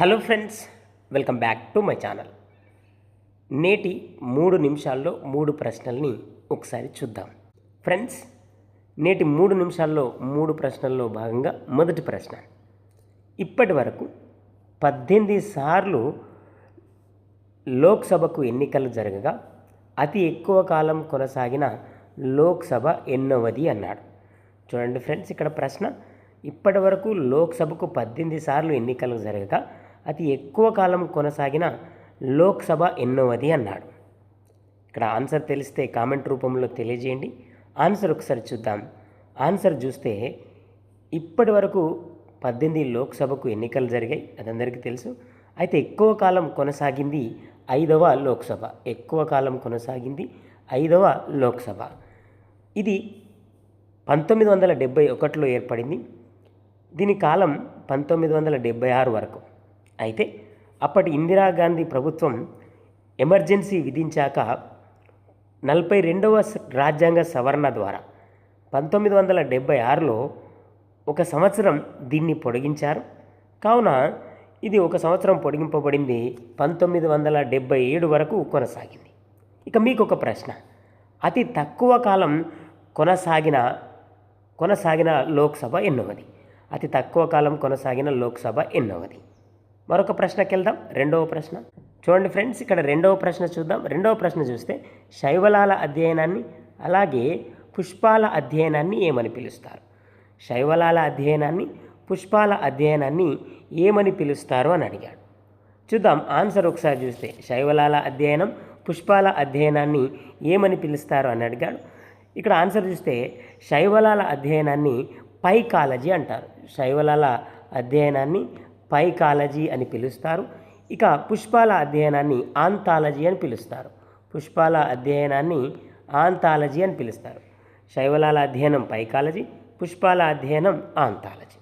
Hello friends welcome back to my channel. నేటి మూడు నిమిషాల్లో మూడు ప్రశ్నల్ని ఒకసారి చూద్దాం. ఫ్రెండ్స్ నేటి మూడు నిమిషాల్లో మూడు ప్రశ్నల్లో భాగంగా మొదటి ప్రశ్న. ఇప్పటి వరకు పద్దెనిమిది సార్లు లోక్సభకు ఎన్నికలు జరగగా అతి ఎక్కువ కాలం కొనసాగిన లోక్సభ ఎన్నోవది అన్నాడు. చూడండి ఫ్రెండ్స్ ఇక్కడ ప్రశ్న. ఇప్పటి వరకు లోక్సభకు పద్దెనిమిది సార్లు ఎన్నికలు జరగగా అతి ఎక్కువ కాలం కొనసాగిన లోక్సభ ఎన్నోవది అన్నాడు. ఇక్కడ ఆన్సర్ తెలిస్తే కామెంట్ రూపంలో తెలియజేయండి. ఆన్సర్ ఒకసారి చూద్దాం. ఆన్సర్ చూస్తే ఇప్పటి వరకు పద్దెనిమిది లోక్సభకు ఎన్నికలు జరిగాయి. అదందరికీ తెలుసు. అయితే ఎక్కువ కాలం కొనసాగింది ఐదవ లోక్సభ. ఎక్కువ కాలం కొనసాగింది ఐదవ లోక్సభ. ఇది పంతొమ్మిది వందల డెబ్బై ఒకటిలో ఏర్పడింది. దీని కాలం పంతొమ్మిది వందల డెబ్బై ఆరు వరకు. అయితే అప్పటి ఇందిరాగాంధీ ప్రభుత్వం ఎమర్జెన్సీ విధించాక నలభై రెండవ రాజ్యాంగ సవరణ ద్వారా పంతొమ్మిది వందల డెబ్భై ఆరులో ఒక సంవత్సరం దీన్ని పొడిగించారు. కావున ఇది ఒక సంవత్సరం పొడిగింపబడింది పంతొమ్మిది వందల డెబ్భై ఏడు వరకు కొనసాగింది. ఇక మీకు ఒక ప్రశ్న. అతి తక్కువ కాలం కొనసాగిన కొనసాగిన లోక్సభ ఎన్నవది? అతి తక్కువ కాలం కొనసాగిన లోక్సభ ఎన్నవది? మరొక ప్రశ్నకి వెళ్దాం. రెండవ ప్రశ్న. చూడండి ఫ్రెండ్స్ ఇక్కడ రెండవ ప్రశ్న చూద్దాం. రెండవ ప్రశ్న చూస్తే శైవలాల అధ్యయనాన్ని అలాగే పుష్పాల అధ్యయనాన్ని ఏమని పిలుస్తారు? శైవలాల అధ్యయనాన్ని పుష్పాల అధ్యయనాన్ని ఏమని పిలుస్తారు అని అడిగాడు. చూద్దాం ఆన్సర్ ఒకసారి చూస్తే శైవలాల అధ్యయనం పుష్పాల అధ్యయనాన్ని ఏమని పిలుస్తారు అని అడిగాడు. ఇక్కడ ఆన్సర్ చూస్తే శైవలాల అధ్యయనాన్ని పైకాలజీ అంటారు. శైవలాల అధ్యయనాన్ని పైకాలజీ అని పిలుస్తారు. ఇక పుష్పాల అధ్యయనాన్ని ఆంతాలజీ అని పిలుస్తారు. పుష్పాల అధ్యయనాన్ని ఆంతాలజీ అని పిలుస్తారు. శైవలాల అధ్యయనం పైకాలజీ పుష్పాల అధ్యయనం ఆంతాలజీ.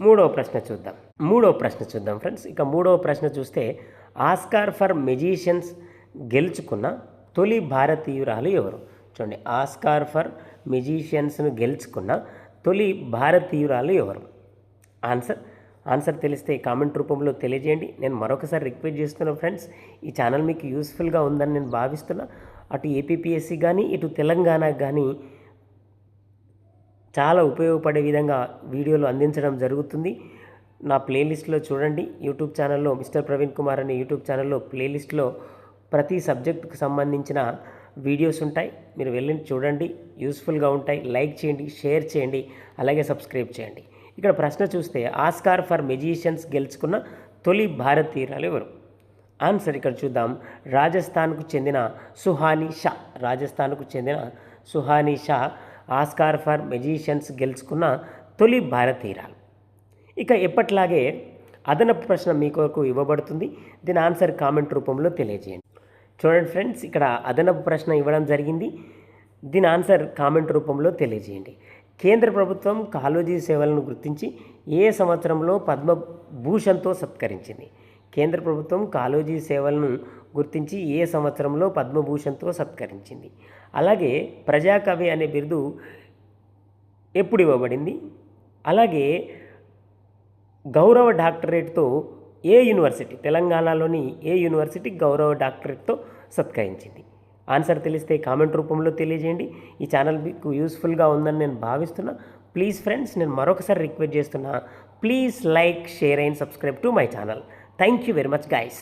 మూడో ప్రశ్న చూద్దాం. మూడో ప్రశ్న చూద్దాం ఫ్రెండ్స్. ఇక మూడవ ప్రశ్న చూస్తే ఆస్కార్ ఫర్ మెజీషియన్స్ గెలుచుకున్న తొలి భారతీయురాలు ఎవరు? చూడండి ఆస్కార్ ఫర్ మెజీషియన్స్ను గెలుచుకున్న తొలి భారతీయురాలు ఎవరు? ఆన్సర్ ఆన్సర్ తెలిస్తే కామెంట్ రూపంలో తెలియజేయండి. నేను మరొకసారి రిక్వెస్ట్ చేస్తున్నా ఫ్రెండ్స్ ఈ ఛానల్ మీకు యూస్ఫుల్గా ఉందని నేను భావిస్తున్నా. అటు ఏపీపీఎస్సీ కానీ ఇటు తెలంగాణ కానీ చాలా ఉపయోగపడే విధంగా వీడియోలు అందించడం జరుగుతుంది. నా ప్లేలిస్ట్లో చూడండి యూట్యూబ్ ఛానల్లో మిస్టర్ ప్రవీణ్ కుమార్ అనే యూట్యూబ్ ఛానల్లో ప్లేలిస్ట్లో ప్రతి సబ్జెక్టుకు సంబంధించిన వీడియోస్ ఉంటాయి. మీరు వెళ్ళి చూడండి యూస్ఫుల్గా ఉంటాయి. లైక్ చేయండి షేర్ చేయండి అలాగే సబ్స్క్రైబ్ చేయండి. ఇక్కడ ప్రశ్న చూస్తే ఆస్కార్ ఫర్ మెజీషియన్స్ గెలుచుకున్న తొలి భారతీయురాలు ఎవరు? ఆన్సర్ ఇక్కడ చూద్దాం. రాజస్థాన్కు చెందిన సుహానీ షా. రాజస్థాన్కు చెందిన Suhani Shah Oscar for magicians గెలుచుకున్న తొలి భారతీయురాలు. ఇక ఎప్పట్లాగే అదనపు ప్రశ్న మీ కొరకు ఇవ్వబడుతుంది. దీని ఆన్సర్ కామెంట్ రూపంలో తెలియజేయండి. చూడండి ఫ్రెండ్స్ ఇక్కడ అదనపు ప్రశ్న ఇవ్వడం జరిగింది. దీని ఆన్సర్ కామెంట్ రూపంలో తెలియజేయండి. కేంద్ర ప్రభుత్వం కాలోజీ సేవలను గుర్తించి ఏ సంవత్సరంలో పద్మభూషణ్తో సత్కరించింది? కేంద్ర ప్రభుత్వం కాలోజీ సేవలను గుర్తించి ఏ సంవత్సరంలో పద్మభూషణ్తో సత్కరించింది? అలాగే ప్రజాకవి అనే బిరుదు ఎప్పుడు ఇవ్వబడింది? అలాగే గౌరవ డాక్టరేట్తో ఏ యూనివర్సిటీ? తెలంగాణలోని ఏ యూనివర్సిటీ గౌరవ డాక్టరేట్తో సత్కరించింది? ఆన్సర్ తెలిస్తే కామెంట్ రూపంలో తెలియజేయండి. ఈ ఛానల్ మీకు యూస్ఫుల్గా ఉందని నేను భావిస్తున్నా. ప్లీజ్ ఫ్రెండ్స్ నేను మరొకసారి రిక్వెస్ట్ చేస్తున్నా please like share and subscribe to my channel. Thank you very much guys